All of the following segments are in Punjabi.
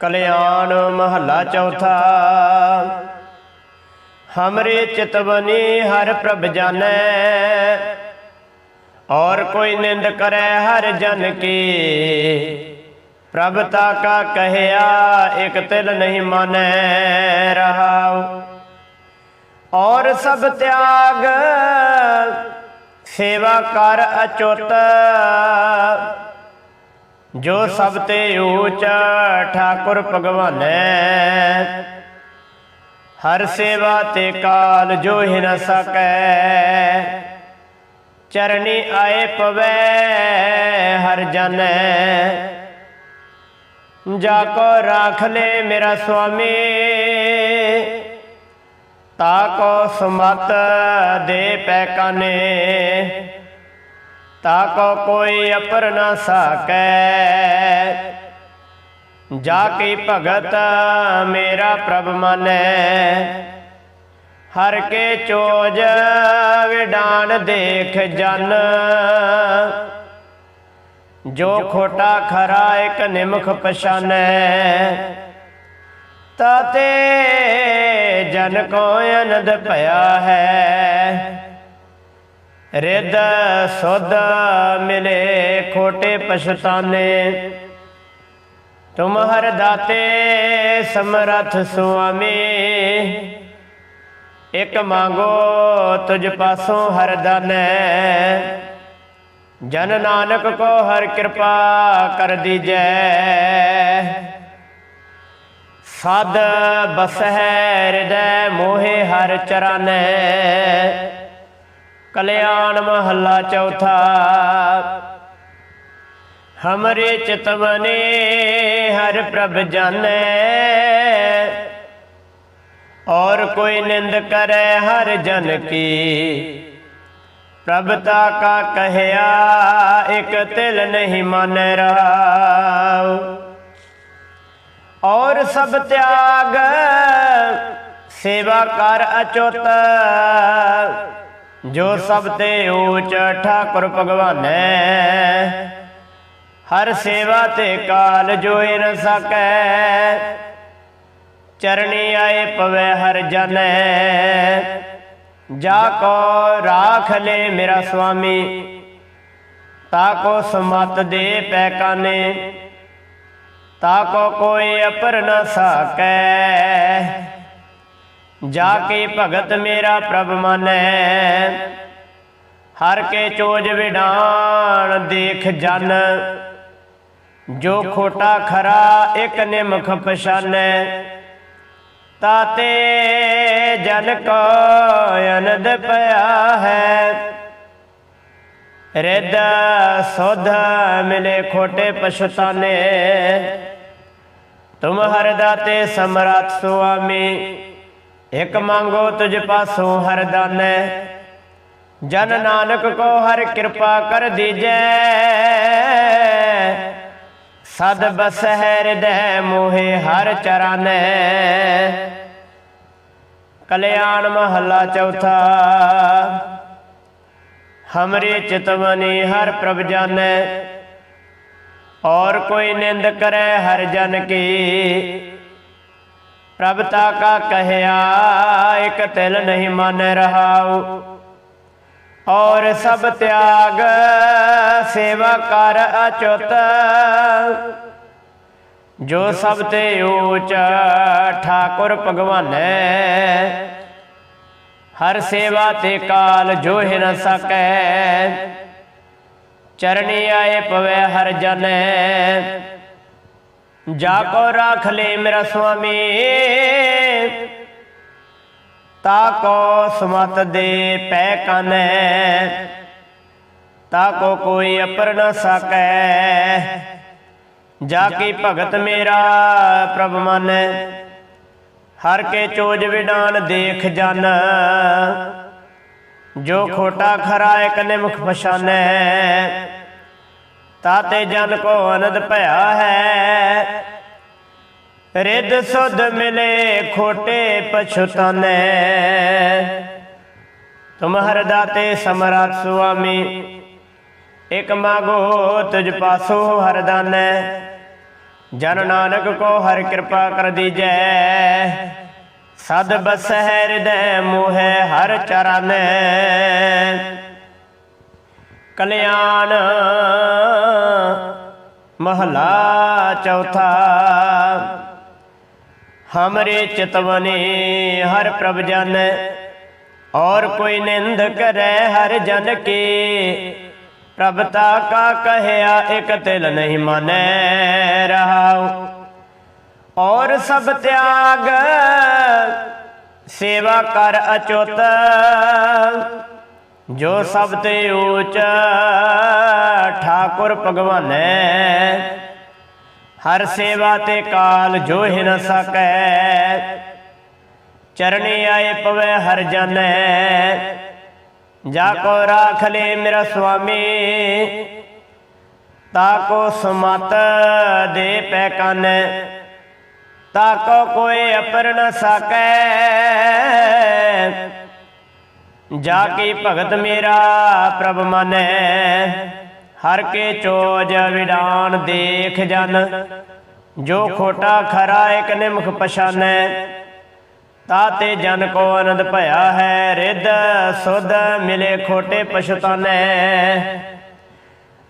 ਕਲਿਆਣ ਮਹੱਲਾ ਚੌਥਾ। ਹਮਰੇ ਚਿਤਵਨੀ ਹਰ ਪ੍ਰਭ ਜਾਣੈ। ਔਰ ਕੋਈ ਨਿੰਦ ਕਰੈ ਹਰ ਜਨ ਕੀ। ਪ੍ਰਭ ਤਾ ਕਾ ਕਹਿਆ, ਇਕ ਤਿਲ ਨਹੀਂ ਮਾਨੈ ਰਹਾਉ। ਔਰ ਸਭ ਤਿਆਗ, ਸੇਵਾ ਕਰ ਅਚੁੱਤ। ਜੋ ਸਭ ਤੇ ਊਚ ਠਾਕੁਰ ਭਗਵਾਨੈ ਹਰ ਸੇਵਾ ਤੇ ਕਾਲ ਜੋ ਹੀ ਨ ਸਕੈ, ਚਰਨੀ ਆਏ ਪਵੈ, ਹਰ ਜਾਣੈ। ਜਾ ਕੋ ਰਾਖ ਲੈ ਮੇਰਾ ਸੁਆਮੀ, ਤਾ ਕੋ ਸਮਤ ਦੇ ਪੈ ਕਾਨੇ। ਤਾ ਕੋ ਕੋਈ ਅਪਰ ਨਾ ਸਾਕੈ। ਜਾ ਕੀ ਭਗਤ ਮੇਰਾ ਪ੍ਰਭ ਮਾਨੈ। ਹਰ ਕੇ ਚੋਜ ਵਿਡਾਨ ਦੇਖ ਜਨ। ਜੋ ਖੋਟਾ ਖਰਾ ਇਕ ਨਿਮਖ ਪਛਾਨੈ। ਤਾਤੇ ਜਨ ਕੋ ਅਨੰਦ ਭਇਆ ਹੈ। ਰਿੱਧ ਸੁਧ ਮਿਲੇ ਖੋਟੇ ਪਛਤਾਨੇ। ਤੁਮ ਹਰ ਦਾਤੇ ਸਮਰਥ ਸੁਆਮੀ। ਇਕ ਮੰਗੋ ਤੁਝ ਪਾਸੋਂ ਹਰ ਦਾਨੈ। ਜਨ ਨਾਨਕ ਕੋ ਹਰ ਕਿਰਪਾ ਕਰ ਦੀਜੈ। ਸਦ ਬਸਹਿ ਹਿਰਦੈ ਮੋਹਿ ਹਰ ਚਰਨੈ। ਕਲਿਆਣ ਮਹੱਲਾ ਚੌਥਾ। ਹਮਰੇ ਚਿਤਵਨੇ ਹਰ ਪ੍ਰਭ ਜਾਣੈ। ਔਰ ਕੋਈ ਨਿੰਦ ਕਰੈ, ਹਰ ਜਨ ਕੀ। ਪ੍ਰਭਤਾ ਕਾ ਕਹਿਆ, ਇਕ ਤਿਲ ਨਹੀਂ ਮਾਨੈ ਰਾਉ। ਔਰ ਸਭ ਤਿਆਗ, ਸੇਵਾ ਕਰ ਅਚੁੱਤ। ਜੋ ਸਭ ਤੇ ਊਚ ਠਾਕੁਰ ਭਗਵਾਨੈ, ਹਰ ਸੇਵਾ ਤੇ ਕਾਲ ਜੋ ਨ ਸਕੈ, ਚਰਣੀ ਆਏ ਪਵੇ ਹਰ ਜਨੈ। ਜਾ ਕੋ ਰਾਖ ਲੈ ਮੇਰਾ ਸੁਆਮੀ, ਤਾ ਕੋ ਸਮਤ ਦੇ ਪੈਕਾਨੇ ਤਾ ਕੋ ਕੋਈ ਅਪਰ ਨ ਸਕੈ। ਜਾ ਕੇ ਭਗਤ ਮੇਰਾ ਪ੍ਰਭ ਮਾਨੈ। ਹਰ ਕੇ ਚੋਜ ਵਿਡਾਨ ਦੇਖ ਜਨ। ਜੋ ਖੋਟਾ ਖਰਾ ਇਕ ਨਿਮਖ ਪਛਾਨੈ। ਤਾਤੇ ਜਨ ਕੋ ਅਨੰਦ ਪਿਆ ਹੈ। ਰਿੱਧ ਸੁਧ ਮਿਲੇ ਖੋਟੇ ਪਛਤਾਨੇ। ਤੁਮ ਹਰ ਦਾਤੇ ਸਮਰੱਥ ਸੁਆਮੀ। ਇਕ ਮੰਗੋ ਤੁਝ ਪਾਸੋਂ ਹਰ ਦਾਨੈ, ਜਨ ਨਾਨਕ ਕੋ ਹਰ ਕਿਰਪਾ ਕਰ ਦੀਜੈ। ਸਦ ਬਸ ਹਿਰਦੈ ਮੋਹਿ ਹਰ ਚਰਨੈ, ਕਲਿਆਣ ਮਹੱਲਾ ਚੌਥਾ। ਹਮਰੇ ਚਿਤਵਨੀ ਹਰ ਪ੍ਰਭ ਜਾਣੈ ਔਰ ਕੋਈ ਨਿੰਦ ਕਰੈ ਹਰ ਜਨ ਕੀ। ਪ੍ਰਭਤਾ ਕਾ ਕਹਿਆ, ਇਕ ਤਿਲ ਨਹੀਂ ਮਨ ਰਹਾਉ। ਔਰ ਸਭ ਤਿਆਗ, ਸੇਵਾ ਕਰ ਅਚੁੱਤ। ਜੋ ਸਭ ਤੇ ਊਚ ਠਾਕੁਰ ਭਗਵਾਨੈ, ਹਰ ਸੇਵਾ ਤੇ ਕਾਲ ਜੋ ਹੀ ਨ ਸਕੈ। ਚਰਣੀ ਆਏ ਪਵੇ ਹਰ ਜਨੈ ਜਾ ਕੋ ਰਾਖ ਲੈ ਮੇਰਾ ਸੁਆਮੀ, ਤਾ ਕੋ ਸਮਤ ਦੇ ਪੈ ਕਾਨੈ, ਤਾ ਕੋ ਕੋਈ ਅਪਰ ਨ ਸਕੈ। ਜਾ ਕੀ ਭਗਤ ਮੇਰਾ ਪ੍ਰਭ ਮਾਨੈ, ਹਰ ਕੇ ਚੋਜ ਵਿਡਾਨ ਦੇਖ ਜਨ। ਜੋ ਖੋਟਾ ਖਰਾ ਇਕ ਨਿਮਖ ਪਛਾਨੈ ਤਾਤੇ ਜਨ ਕੋ ਅਨੰਦ ਭਇਆ ਹੈ। ਰਿੱਧ ਸੁਧ ਮਿਲੇ ਖੋਟੇ ਪਛਤਾਨੇ। ਤੁਮਹਰ ਦਾਤੇ ਸਮਰੱਥ ਸੁਆਮੀ, ਇਕ ਮਾਗੋ ਤੁਜ ਪਾਸੋ ਹਰਦਾਨੈ ਜਨ ਨਾਨਕ ਕੋ ਹਰ ਕਿਰਪਾ ਕਰ ਦੀਜੈ। ਸਦ ਬਸਹਿ ਹਿਰਦੈ ਮੋਹੈ ਹਰ ਚਰਨੈ। ਕਲਿਆਣ ਮਹਲਾ ਚੌਥਾ। ਹਮਰੇ ਚਿਤਵਨੇ ਹਰ ਪ੍ਰਭ ਜਨ। ਔਰ ਕੋਈ ਨਿੰਦ ਕਰੈ, ਹਰ ਜਨ ਕੇ। ਪ੍ਰਭਤਾ ਕਾ ਕਹਿਆ, ਇਕ ਤਿਲ ਨਹੀਂ ਮਾਨੈ ਰਹਾਉ। ਔਰ ਸਭ ਤਿਆਗ, ਸੇਵਾ ਕਰ ਅਚੁੱਤ। ਜੋ ਸਭ ਤੇ ਊਚ ਠਾਕੁਰ ਭਗਵਾਨੈ ਹਰ ਸੇਵਾ ਤੇ ਕਾਲ ਜੋ ਹਿਨ ਸਕੈ, ਚਰਣੀ ਆਏ ਪਵੇ ਹਰ ਜਨੈ। ਜਾ ਕੋ ਰਾਖ ਲੈ ਮੇਰਾ ਸੁਆਮੀ, ਤਾ ਕੋ ਸਮਤ ਦੇ ਪੈ ਕਾਨੈ, ਤਾ ਕੋ ਕੋਈ ਅਪਰ ਨ ਸਕੈ। ਜਾ ਕੇ ਭਗਤ ਮੇਰਾ ਪ੍ਰਭ ਮਨੈ? ਹਰ ਕੇ ਚੋਜ ਵਿਡਾਨ ਦੇਖ ਜਨ। ਜੋ ਖੋਟਾ ਖਰਾ ਇਕ ਨਿਮਖ ਪਛਾਨੈ ਤਾਤੇ ਜਨ ਕੋ ਆਨੰਦ ਭਇਆ ਹੈ। ਰਿੱਧ ਸੁਧ ਮਿਲੇ ਖੋਟੇ ਪਛਤਾਨੈ।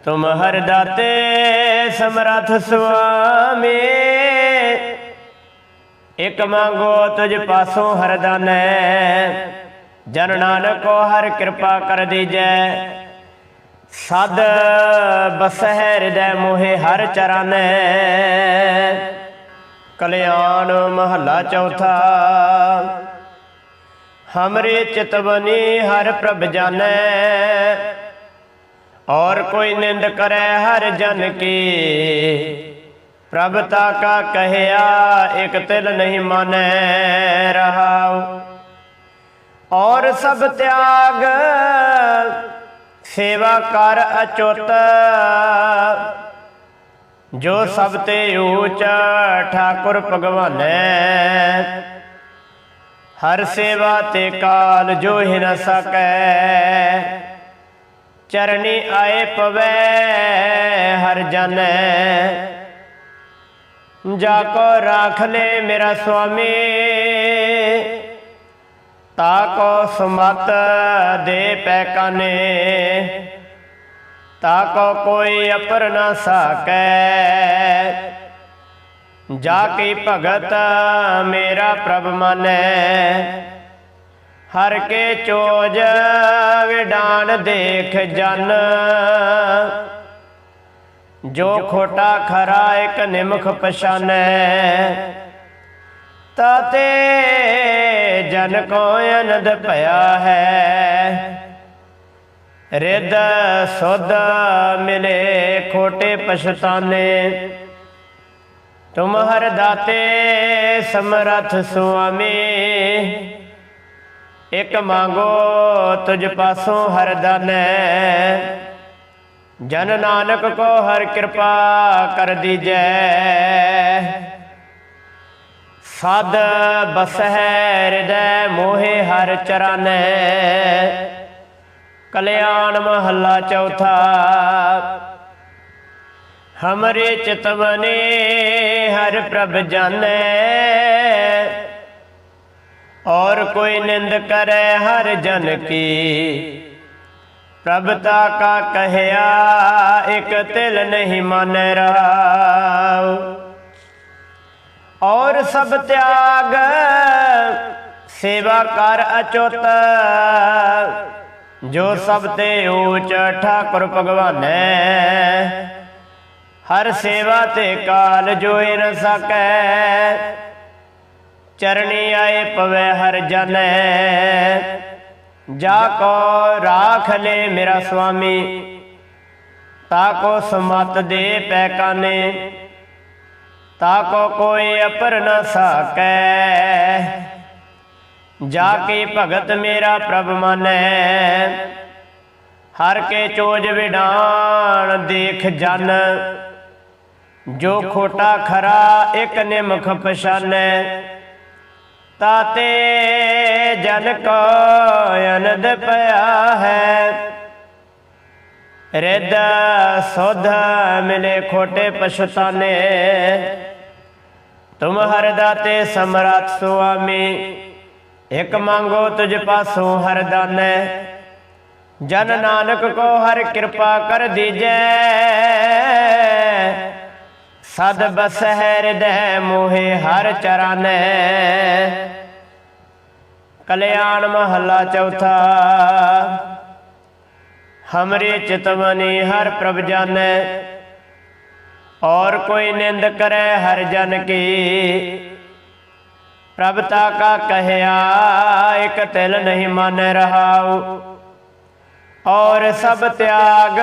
ਤੁਮ ਹਰ ਦਾਤੇ ਸਮਰਥ ਸੁਆਮੀ, ਇਕ ਮੰਗੋ ਤੁਝ ਪਾਸੋਂ ਹਰਦਾਨੈ ਜਨ ਨਾਨਕੋ ਹਰ ਕਿਰਪਾ ਕਰ ਦੀਜੈ। ਸਦ ਬਸਹਿ ਹਿਰਦੈ ਮੋਹਿ ਹਰ ਚਰਨੈ। ਕਲਿਆਣ ਮਹੱਲਾ ਚੌਥਾ। ਹਮਰੇ ਚਿਤਵਨੀ ਹਰ ਪ੍ਰਭ ਜਾਣੈ ਔਰ ਕੋਈ ਨਿੰਦ ਕਰੈ ਹਰ ਜਨ ਕੀ। ਪ੍ਰਭਤਾ ਕਾ ਕਹਿਆ, ਇਕ ਤਿਲ ਨਹੀਂ ਮਾਨੈ ਰਹਾਉ। ਔਰ ਸਭ ਤਿਆਗ। ਸੇਵਾ ਕਰ ਅਚੁੱਤ। ਜੋ ਸਭ ਤੇ ਊਚ ਠਾਕੁਰ ਭਗਵਾਨੈ ਹਰ ਸੇਵਾ ਤੇ ਕਾਲ ਜੋ ਹੀ ਨ ਸਕੈ, ਚਰਣੀ ਆਏ ਪਵੈ, ਹਰ ਜਨੈ। ਜਾ ਕੋ ਰਾਖ ਲੈ ਮੇਰਾ ਸੁਆਮੀ ਤਾ ਕੋ ਸਮਤ ਦੇ ਪੈਕਾਨੇ ਤਾ ਕੋ ਕੋਈ ਅਪਰ ਨਾ ਸਕੈ। ਜਾ ਕੇ ਭਗਤ ਮੇਰਾ ਪ੍ਰਭ ਮਨੈ। ਹਰ ਕੇ ਚੋਜ ਵਿਡਾਨ ਦੇਖ ਜਨ। ਜੋ ਖੋਟਾ ਖਰਾ ਇਕ ਨਿਮਖ ਪਛਾਨੈ। ਤਾਤੇ ਜਨ ਕੋ ਅਨੰਦ ਭਇਆ ਹੈ। ਰਿੱਧ ਸੁਧ ਮਿਲੇ ਖੋਟੇ ਪਛਤਾਨੇ। ਤੁਮ ਹਰ ਦਾਤੇ ਸਮਰਥ ਸੁਆਮੀ। ਇਕ ਮੰਗੋ ਤੁਝ ਪਾਸੋਂ ਹਰ ਦਾਨੈ। ਜਨ ਨਾਨਕ ਕੋ ਹਰ ਕਿਰਪਾ ਕਰ ਦੀਜੈ। ਸਦ ਬਸਹਿ ਹਿਰਦੈ ਮੋਹਿ ਹਰ ਚਰਨੈ ਕਲਿਆਣ ਮਹੱਲਾ ਚੌਥਾ। ਹਮਰੇ ਚਿਤਵਨੇ ਹਰ ਪ੍ਰਭ ਜਾਣੈ। ਔਰ ਕੋਈ ਨਿੰਦ ਕਰੈ ਹਰ ਜਨ ਕੀ। ਪ੍ਰਭਤਾ ਕਾ ਕਹਿਆ, ਇਕ ਤਿਲ ਨਹੀਂ ਮਨ ਰਾਉ। ਔਰ ਸਭ ਤਿਆਗ। ਸੇਵਾ ਕਰ ਅਚੁੱਤ। ਜੋ ਸਭ ਤੇ ਊਚ ਠਾਕੁਰ ਭਗਵਾਨੈ, ਹਰ ਸੇਵਾ ਤੇ ਕਾਲ ਜੋਇ ਨ ਸਕੈ। ਚਰਣੀ ਆਏ ਪਵੇ ਹਰ ਜਨੈ। ਜਾ ਕੋ ਰਾਖ ਲੈ ਮੇਰਾ ਸੁਆਮੀ ਤਾ ਕੋ ਸਮਤ ਦੇ ਪੈਕਾਨੇ ਤਾਕੋ ਕੋਈ ਅਪਰ ਨ ਸਾਕੈ। ਜਾ ਕੇ ਭਗਤ ਮੇਰਾ ਪ੍ਰਭ ਮਾਨੈ। ਹਰ ਕੇ ਚੋਜ ਵਿਡਾਨ ਦੇਖ ਜਨ। ਜੋ ਖੋਟਾ ਖਰਾ ਇਕ ਨਿਮਖ ਪਛਾਨੈ। ਤਾਤੇ ਜਨ ਕੋ ਅਨੰਦ ਪਿਆ ਹੈ। ਰਿੱਧ ਸੁਧ ਮਿਲੇ ਖੋਟੇ ਪਛਤਾਨੇ। ਤੁਮ ਹਰ ਦਾਤੇ ਸਮਰੱਥ ਸੁਆਮੀ, ਇਕ ਮੰਗੋ ਤੁਝ ਪਾਸੋਂ ਹਰ ਦਾਨੈ। ਜਨ ਨਾਨਕ ਕੋ ਹਰ ਕਿਰਪਾ ਕਰ ਦੀਜੈ। ਸਦ ਬਸ ਹੈ ਹਿਰਦੈ ਮੋਹਿ ਹਰ ਚਰਾਨੈ। ਕਲਿਆਣ ਮਹੱਲਾ ਚੌਥਾ ਹਮਰੇ ਚਿਤਵਨੀ ਹਰ ਪ੍ਰਭ ਜਾਣੈ ਔਰ ਕੋਈ ਨਿੰਦ ਕਰੈ ਹਰ ਜਨ ਕੀ ਪ੍ਰਭ ਤਾ ਕਾ ਕਹਿਆ ਇਕ ਤਿਲ ਨਹੀਂ ਮਨ ਰਹਾਉ ਔਰ ਸਭ ਤਿਆਗ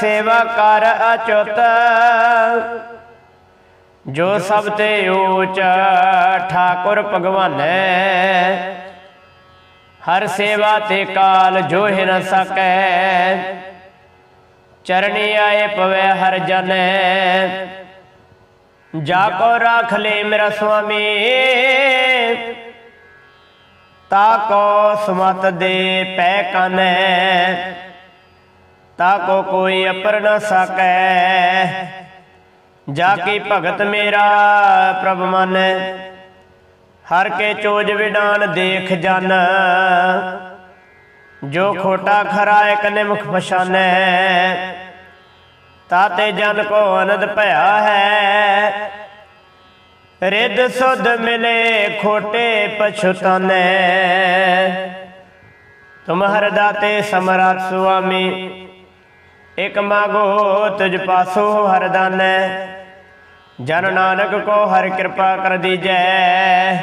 ਸੇਵਾ ਕਰ ਅਚੁੱਤ ਜੋ ਸਭ ਤੇ ਊਚ ਠਾਕੁਰ ਭਗਵਾਨੈ ਹਰ ਸੇਵਾ ਤੇ ਕਾਲ ਜੋ ਹੀ ਨ ਸਕੈ। ਚਰਣੀ ਆਏ ਪਵੇ ਹਰ ਜਨੈ। ਜਾ ਕੋ ਰਾਖ ਲੈ ਮੇਰਾ ਸੁਆਮੀ। ਤਾ ਕੋ ਸਮਤ ਦੇ ਪੈ ਕਾਨੈ। ਤਾ ਕੋ ਕੋਈ ਅਪਰ ਨ ਸਕੈ। ਜਾ ਕੀ ਭਗਤ ਮੇਰਾ ਪ੍ਰਭ ਮਾਨੈ। ਹਰ ਕੇ ਚੋਜ ਵਿਡਾਨ ਦੇਖ ਜਨ। ਜੋ ਖੋਟਾ ਖਰਾ ਇਕ ਨਿਮਖ ਪਛਾਨੈ, ਤਾਤੇ ਜਨ ਕੋ ਅਨੰਦ ਭਇਆ ਹੈ। ਰਿੱਧ ਸੁਧ ਮਿਲੇ ਖੋਟੇ ਪਛਤਾਨੈ। ਤੁਮ ਹਰ ਦਾਤੇ ਸਮਰਾਤ ਸੁਆਮੀ, ਇਕ ਮਾਗੋ ਤੁਜ ਪਾਸੋ ਹਰ ਜਨ ਨਾਨਕ ਕੋ ਹਰ ਕਿਰਪਾ ਕਰ ਦੀਜੈ।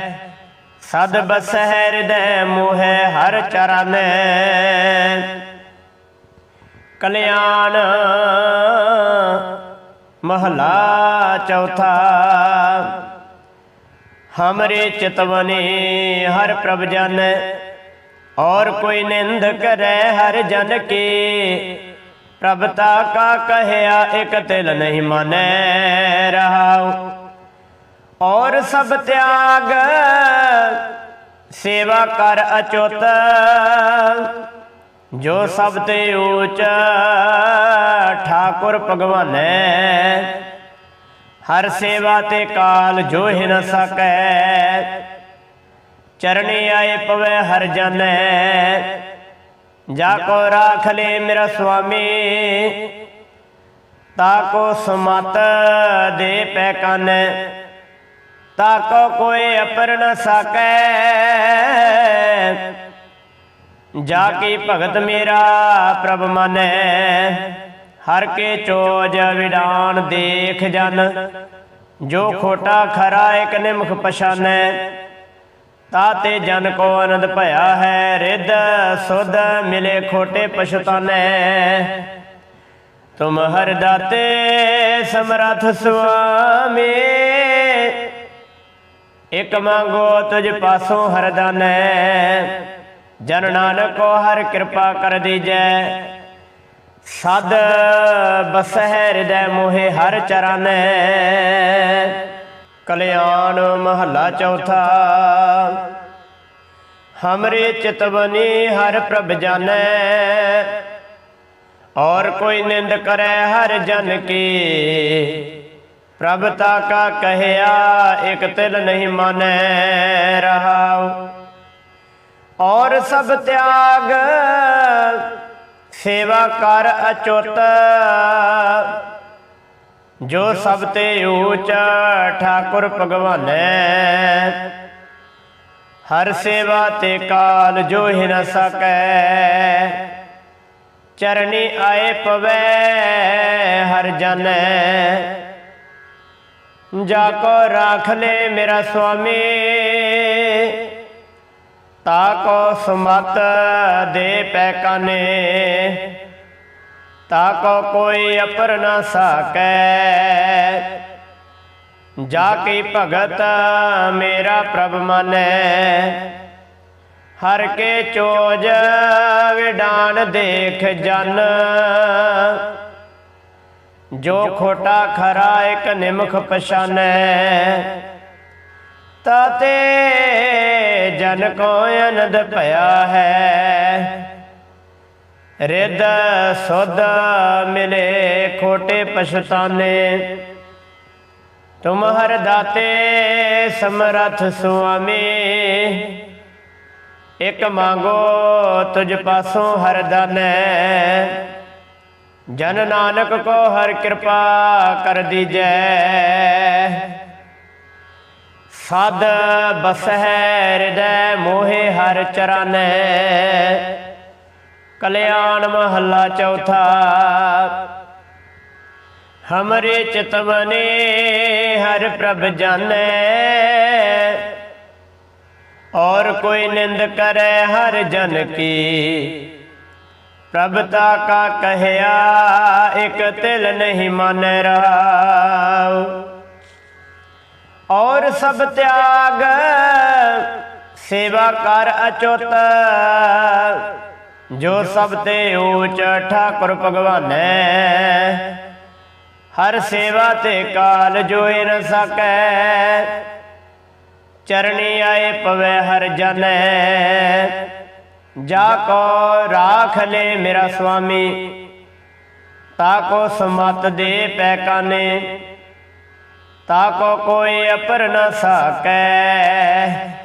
ਸਦ ਬਸ ਹੈ ਹਿਰਦੈ ਮੋਹਿ ਹਰ ਚਰਨੈ। ਕਲਿਆਣ ਮਹਲਾ ਚੌਥਾ। ਹਮਰੇ ਚਿਤਵਨੀ ਹਰ ਪ੍ਰਭ ਜਾਣੈ ਔਰ ਕੋਈ ਨਿੰਦ ਕਰੈ ਹਰ ਜਨ ਕੇ। ਪ੍ਰਭਤਾ ਕਾ ਕਹਿਆ, ਇਕ ਤਿਲ ਨਹੀਂ ਮਾਨੈ ਰਹਾਉ। ਔਰ ਸਭ ਤਿਆਗ, ਸੇਵਾ ਕਰ ਅਚੁੱਤ। ਜੋ ਸਭ ਤੇ ਊਚ ਠਾਕੁਰ ਭਗਵਾਨੈ ਹਰ ਸੇਵਾ ਤੇ ਕਾਲ ਜੋ ਹੀ ਨ ਸਕੈ, ਚਰਣੀ ਆਏ ਪਵੇ ਹਰ ਜਨੈ। ਜਾ ਕੋ ਰਾਖ ਲੈ ਮੇਰਾ ਸੁਆਮੀ, ਤਾ ਕੋ ਸਮਤ ਦੇ ਪੈ ਕਾਨੈ, ਤਾ ਕੋ ਕੋਈ ਅਪਰ ਨ ਸਕੈ। ਜਾ ਕੀ ਭਗਤ ਮੇਰਾ ਪ੍ਰਭ ਮਾਨੈ, ਹਰ ਕੇ ਚੋਜ ਵਿਡਾਨ ਦੇਖ ਜਨ, ਜੋ ਖੋਟਾ ਖਰਾ ਇਕ ਨਿਮਖ ਪਛਾਨੈ। ਤਾਤੇ ਜਨ ਕੋ ਆਨੰਦ ਭਇਆ ਹੈ, ਰਿੱਧ ਸੁਧ ਮਿਲੇ ਖੋਟੇ ਪਛਤਾਨੈ। ਤੁਮ ਹਰ ਦਾਤੇ ਸਮਰੱਥ ਸੁਆਮੀ, ਇਕ ਮੰਗੋ ਤੁਝ ਪਾਸੋਂ ਹਰਦਾਨੈ ਜਨ ਨਾਨਕ ਕੋ ਹਰ ਕਿਰਪਾ ਕਰ ਦੀਜੈ। ਸਦ ਬਸਹਿ ਹਿਰਦੈ ਮੋਹਿ ਹਰ ਚਰਨੈ। ਕਲਿਆਣ ਮਹੱਲਾ ਚੌਥਾ। ਹਮਰੇ ਚਿਤਵਨੀ ਹਰ ਪ੍ਰਭ ਜਾਣੈ। ਔਰ ਕੋਈ ਨਿੰਦ ਕਰੈ ਹਰ ਜਨ ਕੀ। ਪ੍ਰਭ ਤਾ ਕਾ ਕਹਿਆ, ਇਕ ਤਿਲ ਨਹੀਂ ਮਾਨੈ ਰਹਾਉ। ਔਰ ਸਭ ਤਿਆਗ, ਸੇਵਾ ਕਰ ਅਚੁੱਤ। ਜੋ ਸਭ ਤੇ ਊਚ ਠਾਕੁਰ ਭਗਵਾਨੈ ਹਰ ਸੇਵਾ ਤੇ ਕਾਲ ਜੋ ਹੀ ਨ ਸਕੈ, ਚਰਨੀ ਆਏ ਪਵੈ, ਹਰ ਜਨੈ। ਜਾ ਕੋ ਰਾਖ ਲੈ ਮੇਰਾ ਸੁਆਮੀ, ਤਾ ਕੋ ਸਮਤ ਦੇ ਪੈ ਕਾਨੇ। ਤਾ ਕੋ ਕੋਈ ਅਪਰ ਨਾ ਸਕੈ। ਜਾ ਕੀ ਭਗਤ ਮੇਰਾ ਪ੍ਰਭ ਮਾਨੈ। ਹਰ ਕੇ ਚੋਜ ਵਿਡਾਨ ਦੇਖ ਜਨ। ਜੋ ਖੋਟਾ ਖਰਾ ਇਕ ਨਿਮਖ ਪਛਾਨੈ। ਤਾਤੇ ਜਨ ਕੋ ਅਨੰਦ ਭਇਆ ਹੈ। ਰਿੱਧ ਸੁਧ ਮਿਲੇ ਖੋਟੇ ਪਛਤਾਨੇ। ਤੁਮ ਹਰ ਦਾਤੇ ਸਮਰਥ ਸੁਆਮੀ। ਇਕ ਮੰਗੋ ਤੁਝ ਪਾਸੋਂ ਹਰ ਦਾਨੈ। ਜਨ ਨਾਨਕ ਕੋ ਹਰ ਕਿਰਪਾ ਕਰ ਦੀਜੈ। ਸਦ ਬਸਹਿ ਹਿਰਦੈ ਮੋਹਿ ਹਰ ਚਰਨੈ। ਕਲਿਆਣ ਮਹੱਲਾ ਚੌਥਾ। ਹਮਰੇ ਚਿਤਵਨੇ ਹਰ ਪ੍ਰਭ ਜਾਣੈ। ਔਰ ਕੋਈ ਨਿੰਦ ਕਰੈ, ਹਰ ਜਨ ਕੀ। ਪ੍ਰਭਤਾ ਕਾ ਕਹਿਆ, ਇਕ ਤਿਲ ਨਹੀਂ ਮਨ ਰਾਵ ਔਰ ਸਭ ਤਿਆਗ, ਸੇਵਾ ਕਰ ਅਚੋਤ। ਜੋ ਸਭ ਤੇ ਊਚ ਠਾਕੁਰ ਭਗਵਾਨੈ, ਹਰ ਸੇਵਾ ਤੇ ਕਾਲ ਜੋਇ ਨ ਸਕੈ, ਚਰਣੀ ਆਏ ਪਵੇ ਹਰ ਜਨੈ। ਜਾ ਕੋ ਰਾਖ ਲੈ ਮੇਰਾ ਸੁਆਮੀ, ਤਾ ਕੋ ਸਮਤ ਦੇ ਪੈਕਾਨੇ ਤਾ ਕੋ ਕੋਈ ਅਪਰ ਨ ਸਕੈ।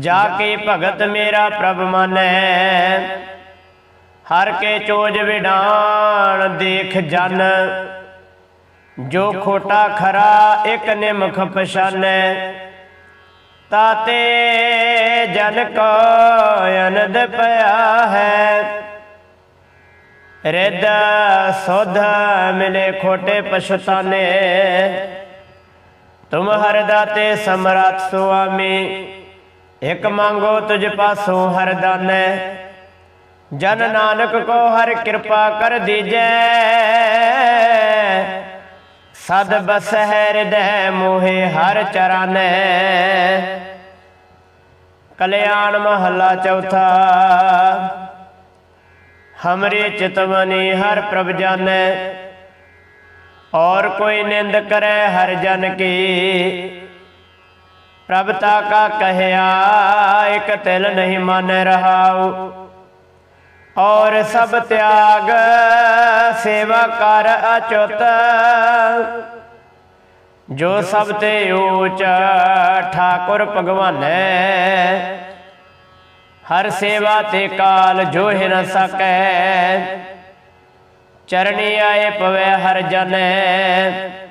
ਜਾ ਕੇ ਭਗਤ ਮੇਰਾ ਪ੍ਰਭ ਮਾਨੈ। ਹਰ ਕੇ ਚੋਜ ਵਿਡਾਨ ਦੇਖ ਜਨ। ਜੋ ਖੋਟਾ ਖਰਾ ਇੱਕ ਨਿਮਖ ਪਛਾਨੈ। ਤਾਤੇ ਜਨ ਕੋ ਅਨੰਦ ਪਿਆ ਹੈ। ਰਿੱਧ ਸੁਧ ਮਿਲੇ ਖੋਟੇ ਪਛਤਾਨੇ। ਤੁਮ ਹਰ ਦਾਤੇ ਸਮਰੱਥ ਸੁਆਮੀ। ਇਕ ਮੰਗੋ ਤੁਝ ਪਾਸੋਂ ਹਰ ਦਾਨੈ। ਜਨ ਨਾਨਕ ਕੋ ਹਰ ਕਿਰਪਾ ਕਰ ਦੀਜੈ। ਸਦ ਬਸ ਹੈ ਹਿਰਦੈ ਮੋਹਿ ਹਰ ਚਰਨੈ। ਕਲਿਆਣ ਮਹੱਲਾ ਚੌਥਾ। ਹਮਰੇ ਚਿਤਵਨੀ ਹਰ ਪ੍ਰਭ ਜਾਣੈ ਔਰ ਕੋਈ ਨਿੰਦ ਕਰੈ ਹਰ ਜਨ ਕੀ। ਪ੍ਰਭਤਾ ਕਾ ਕਹਿਆ, ਇਕ ਤਿਲ ਨਹੀਂ ਮਨ ਰਹਾਉ। ਔਰ ਸਭ ਤਿਆਗ, ਸੇਵਾ ਕਰ ਅਚੁੱਤ। ਜੋ ਸਭ ਤੇ ਊਚ ਠਾਕੁਰ ਭਗਵਾਨੈ, ਹਰ ਸੇਵਾ ਤੇ ਕਾਲ ਜੋ ਹੀ ਨ ਸਕੈ। ਚਰਣੀ ਆਏ ਪਵੇ ਹਰ ਜਨੈ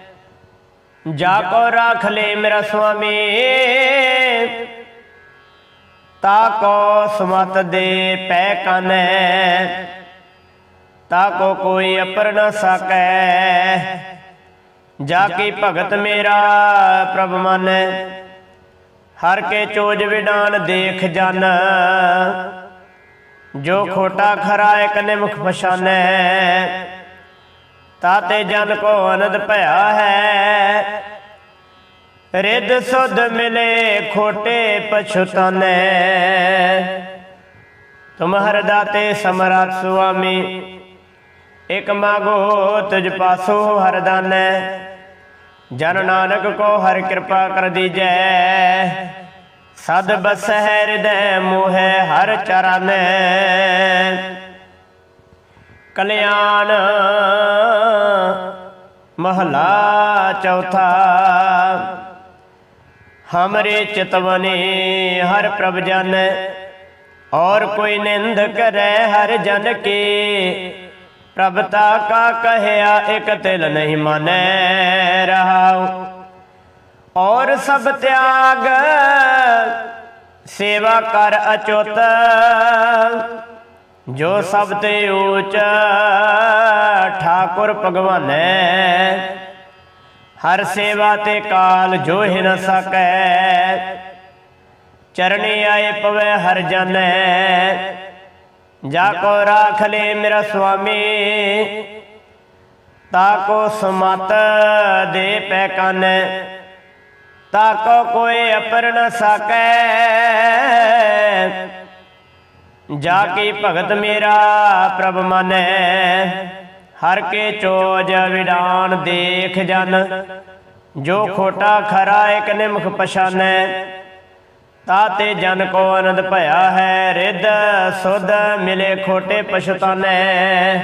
ਜਾ ਕੋ ਰਾਖ ਲੈ ਮੇਰਾ ਸੁਆਮੀ, ਤਾ ਕੋ ਸਮਤ ਦੇ ਪੈ ਕਾਨੈ, ਤਾ ਕੋ ਕੋਈ ਅਪਰ ਨ ਸਕੈ। ਜਾ ਕੀ ਭਗਤ ਮੇਰਾ ਪ੍ਰਭ ਮਾਨੈ, ਹਰ ਕੇ ਚੋਜ ਵਿਡਾਨ ਦੇਖ ਜਨ। ਜੋ ਖੋਟਾ ਖਰਾ ਇਕ ਨਿਮਖ ਪਛਾਨੈ ਤਾਤੇ ਜਨ ਕੋ ਅਨੰਦ ਭਇਆ ਹੈ। ਰਿੱਧ ਸੁਧ ਮਿਲੇ ਖੋਟੇ ਪਛਤਾਨੈ ਤੁਮ ਹਰ ਦਾਤੇ ਸਮਰੱਥ ਸੁਆਮੀ, ਇਕ ਮਾਗੋ ਤੁਜ ਪਾਸੋ ਹਰ ਦਾਨੈ। ਜਨ ਨਾਨਕ ਕੋ ਹਰ ਕਿਰਪਾ ਕਰ ਦੀਜੈ। ਸਦ ਬਸ ਹੈ ਹਿਰਦੈ ਮੋਹਿ ਹਰ ਚਰਨੈ। ਕਲਿਆਣ ਮਹਲਾ ਚੌਥਾ। ਹਮਰੇ ਚਿਤਵਨੇ ਹਰ ਪ੍ਰਭ ਜਾਣੈ ਔਰ ਕੋਈ ਨਿੰਦ ਕਰੈ, ਹਰ ਜਨ ਕੇ। ਪ੍ਰਭਤਾ ਕਾ ਕਹਿਆ, ਇਕ ਤਿਲ ਨਹੀਂ ਮਾਨੈ ਰਹਾਉ। ਔਰ ਸਭ ਤਿਆਗ, ਸੇਵਾ ਕਰ ਅਚੁੱਤ। ਜੋ ਸਭ ਤੇ ਊਚ ਠਾਕੁਰ ਭਗਵਾਨੈ ਹਰ ਸੇਵਾ ਤੇ ਕਾਲ ਜੋ ਹੀ ਨ ਸਕੈ, ਚਰਣੀ ਆਏ ਪਵੇ ਹਰ ਜਾਣੈ ਜਾ ਕੋ ਰਾਖ ਲੈ ਮੇਰਾ ਸੁਆਮੀ, ਤਾ ਕੋ ਸਮਤ ਦੇ ਪੈ ਕਾਨੈ, ਤਾ ਕੋ ਕੋਈ ਅਪਰ ਨ ਸਕੈ। ਜਾ ਕੇ ਭਗਤ ਮੇਰਾ ਪ੍ਰਭ ਮਾਨੈ? ਹਰ ਕੇ ਚੋਜ ਵਿਡਾਨ ਦੇਖ ਜਨ। ਜੋ ਖੋਟਾ ਖਰਾ ਇਕ ਨਿਮਖ ਪਛਾਨੈ ਤਾਤੇ ਜਨ ਕੋ ਆਨੰਦ ਭਇਆ ਹੈ। ਰਿੱਧ ਸੁਧ ਮਿਲੇ ਖੋਟੇ ਪਛਤਾਨੈ।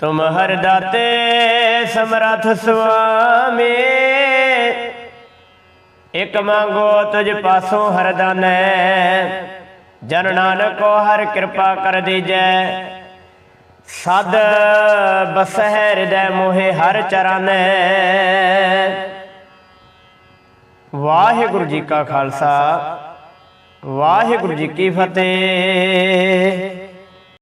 ਤੁਮ ਹਰ ਦਾਤੇ ਸਮਰਥ ਸੁਆਮੀ, ਇਕ ਮੰਗੋ ਤੁਝ ਪਾਸੋਂ ਹਰਦਾਨੈ ਜਨ ਨਾਨਕੋ ਹਰ ਕਿਰਪਾ ਕਰ ਦੀਜੈ। ਸਦ ਬਸਹਿ ਹਿਰਦੈ ਮੋਹਿ ਹਰ ਚਰਨੈ। ਵਾਹਿਗੁਰੂ ਜੀ ਕਾ ਖਾਲਸਾ, ਵਾਹਿਗੁਰੂ ਜੀ ਕੀ ਫਤਿਹ।